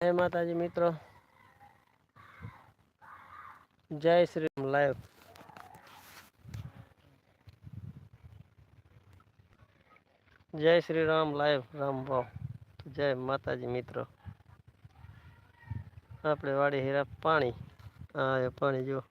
જય માતાજી મિત્રો જય શ્રી લાઈવ જય શ્રી રામ લાઈવ રામ ભાવ જય માતાજી મિત્રો આપણે વાડી હીરા પાણી હા પાણી જો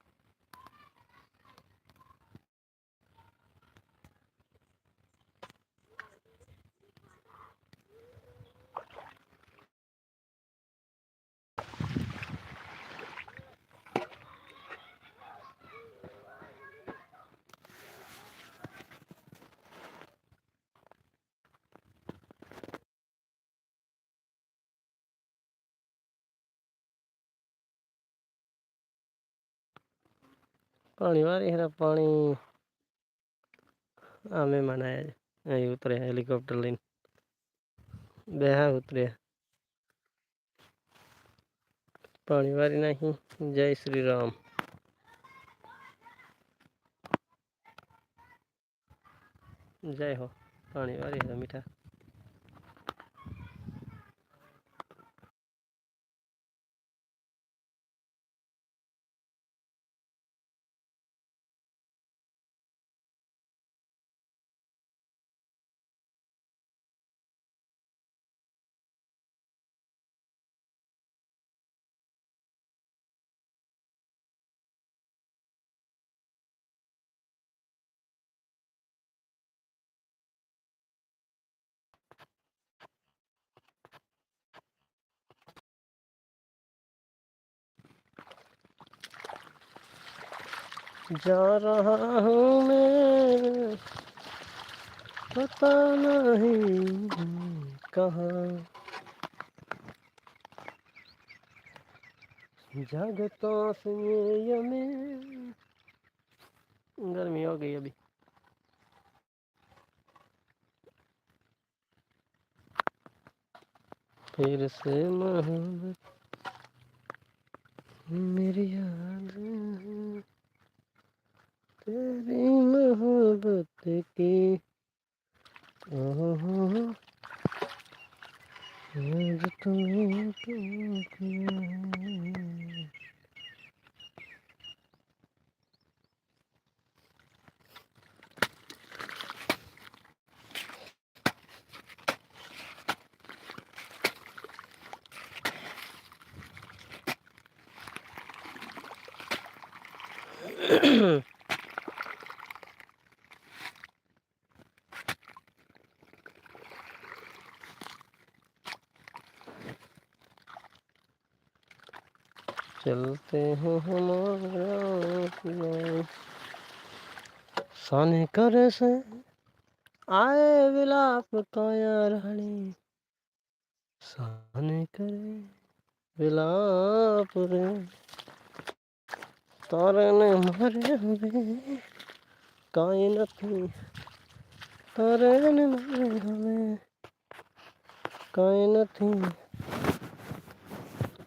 પાણી વારી હેરા પાણી આ મહેમાન આયા છે અહીં ઉતરે હેલિકોપ્ટર લઈને બે હા ઉતરે પાણી વારી નાખી જય શ્રી રામ જય હો પાણી વારી હેરા મીઠા जा रहा हूँ मैं। पता नहीं कहाँ। ये में गर्मी हो गई अभी। फिर से मेरी याद है। तेरी मोहब्बत की। ओहो आज तुम्हें तो किया है। चलते हैं हमारा सने कर से आए विलाप काया रानी सने करे विलाप रे। तारे ने मारे न थी तारे ने मारे कहीं न थी।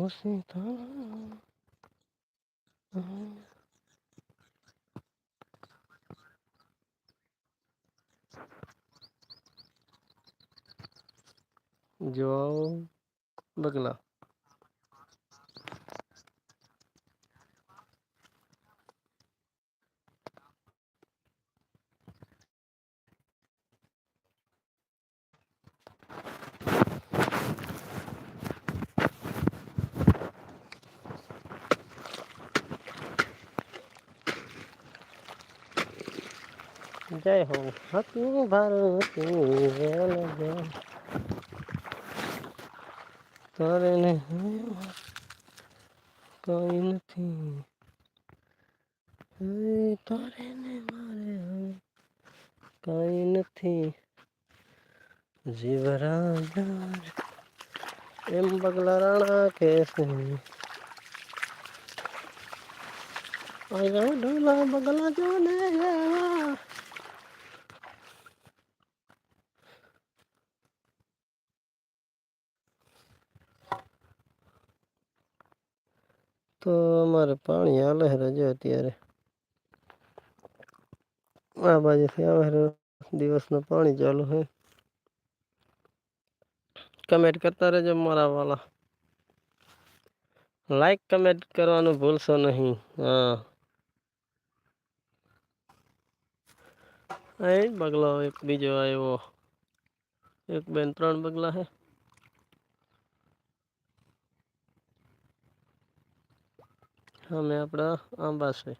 Rosita. Joao Bagla. जय हो हकी भारती ने मारे नहीं जीवरा यार एम बगला राणा कैसे आई डोला बगला जो તો અમારે પાણી હાલે છે રજો અત્યારે આ બાજુથી આવે છે દિવસનું પાણી ચાલુ છે કમેન્ટ કરતા રહેજો મારા વાલા લાઈક કમેન્ટ કરવાનું ભૂલશો નહીં હા એ બગલો એક બીજો આવ્યો એક બેન ત્રણ બગલા હે અમે આપણા આંબા છે.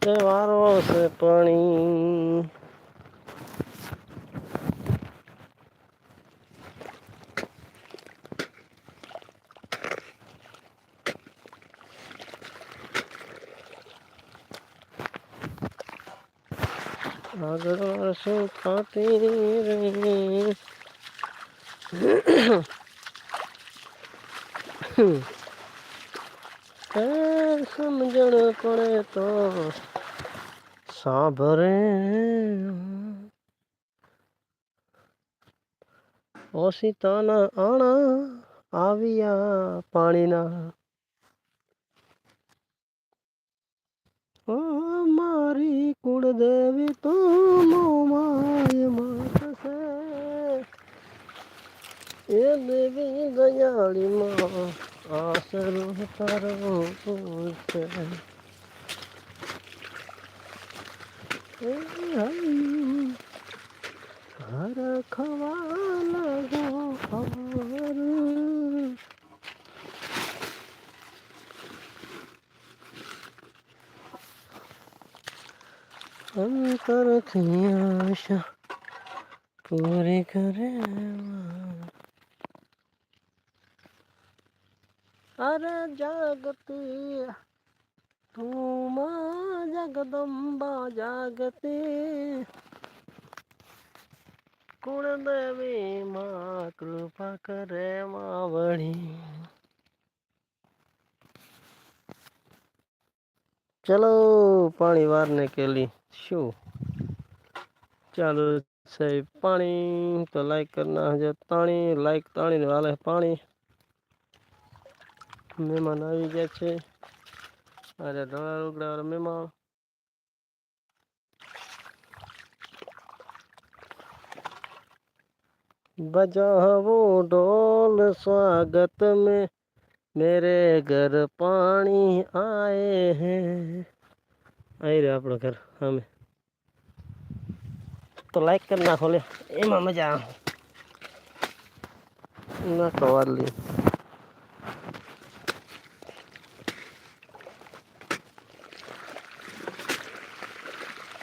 તહેવારો છે પાણી. આગળ વર્ષો ખાતી રહી? સમજણ પડે તો સાંભળે. ઓશિતાના આણા આવ્યા પાણીના. મારી કુળદેવી, તો મોમાય એ દેવી દયાળીમાં asıl tarafı हर खवा लगो हमार अंतर की आशा पूरी करे मां કરે અરે જાગતી તું માં જગદંબા જાગતી કુળદેવી માં કૃપા કરે માવણી ચલો પાણી વારને કેલી શું ચાલો સાહેબ પાણી તો લાઈક કરના હજે તાણી લાઈક તાણીને વાલે પાણી મહેમાન આવી ગયા છે અરે ધોળા રૂગડા મહેમાન बजाओ ढोल स्वागत में मेरे घर पानी आए हैं आई रहे આપણો ઘર અમે તો લાઈક કરી નાખો લે એમાં મજા આવે નાખો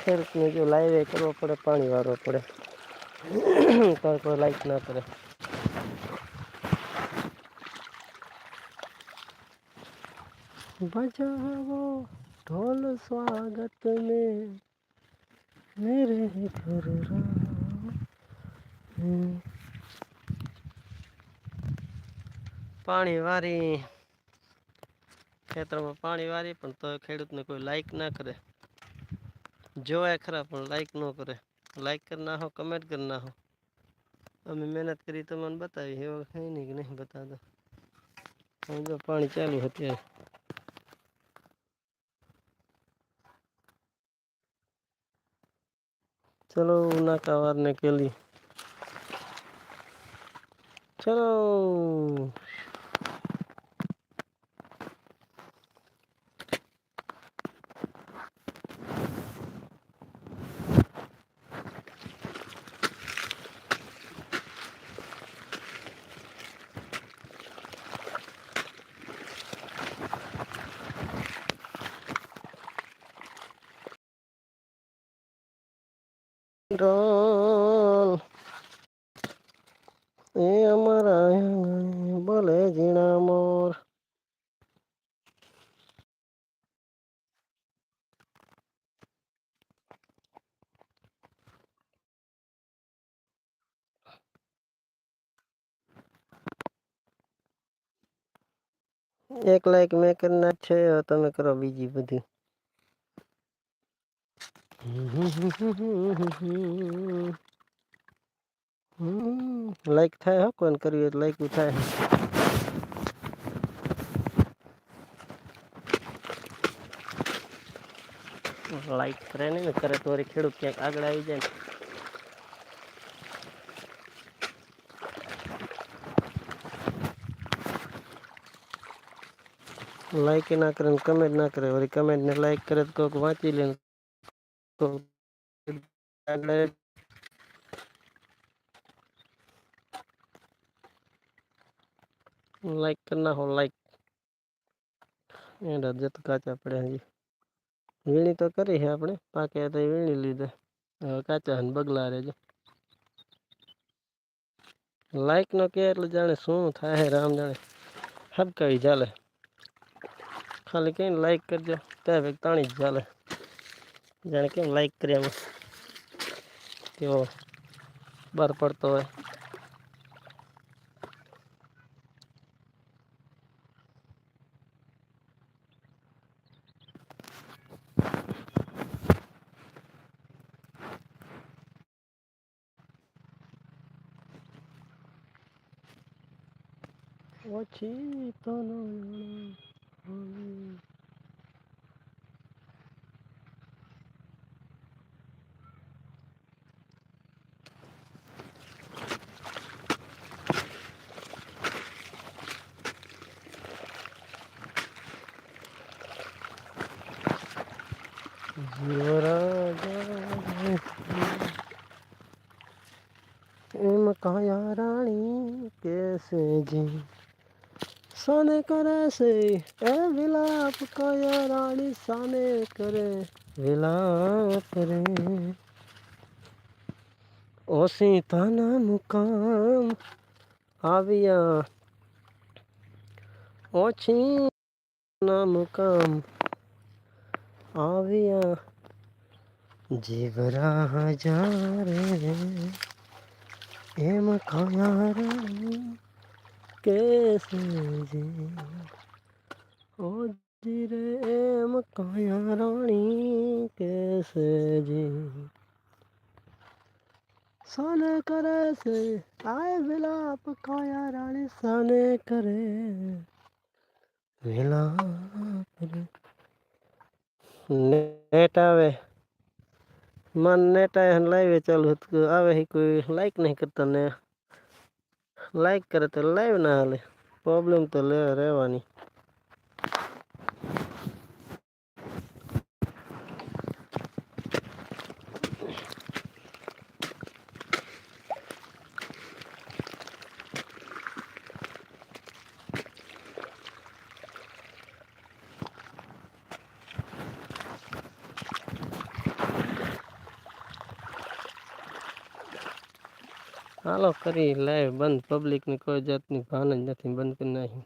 ખેડૂતને જો લાઈવે કરવો પડે, પાણી વાળવો પડે. તો કોઈ લાઈક ના કરે. બજાવો ઢોલ સ્વાગત મે મેરે પાણી વારી. ખેતરમાં પાણી વારી, પણ તો ખેડૂતને કોઈ લાઈક ના કરે. જોવાય ખરા, પણ લાઈક ન કરે. લાઈક કરી હો કમેન્ટ કરી હો અમે મહેનત કરી તો મને બતાવી, એવા કંઈ નહીં કે નહીં બતાવતો. જો પાણી ચાલુ અત્યારે. ચલો નાકાવારને કેલી. ચલો. डाल ए हमारा बोले जीना मोर। एक लाइक में करना छे हो तो मैं करो बीजी बधी। લાઈક થાય હો કોઈને કરવી હોય તો લાઈક થાય લાઈક કરે નહીં ને કરે તો વળી ખેડૂત ક્યાંક આગળ આવી જાય ને લાઈક ના કરે ને કમેન્ટ ના કરે વળી કમેન્ટ ને લાઈક કરે તો કોઈક વાંચી લે ને કોક આગળ લાઈક કરી નાખો લાઈક એના જત કાચા પડે હજી વીણી તો કરી છે આપણે પાકે તો વીણી લીધે હવે કાચા ને બગલા રહેજો લાઈક નો કે એટલે જાણે શું થાય રામ જાણે હબકાવી ચાલે ખાલી કઈ લાઈક કરજો ત્યાં ભાઈ તાણી જ ચાલે જાણે કેમ લાઈક કર્યા એમ કેવો બહાર પડતો હોય ઓછી તો એમ કયા રાણી કેસે જી સાને કરે છે એ વિલાપ કાયા રાણી સાને કરે વિલાપ રે ઓ સીતાના મુકામ આવ્યા ઓછી ના મુકામ आविया। जिबरा हज़ार एम खयार कैसे जी। ओ जी रे, एम खया रानी कैसे जी। सन करे से आए विलाप खया रानी सन करे। विलाप नेटा वे मन नेट आए हम लाइव चालू तो आवे ही, कोई लाइक नहीं करता ने। लाइक करे तो लाइव ना हाले, प्रॉब्लम तो ले रहवानी હાલો કરી લાઈવ બંધ. પબ્લિકની કોઈ જાતની ભાન જ નથી. બંધ કરી નાખી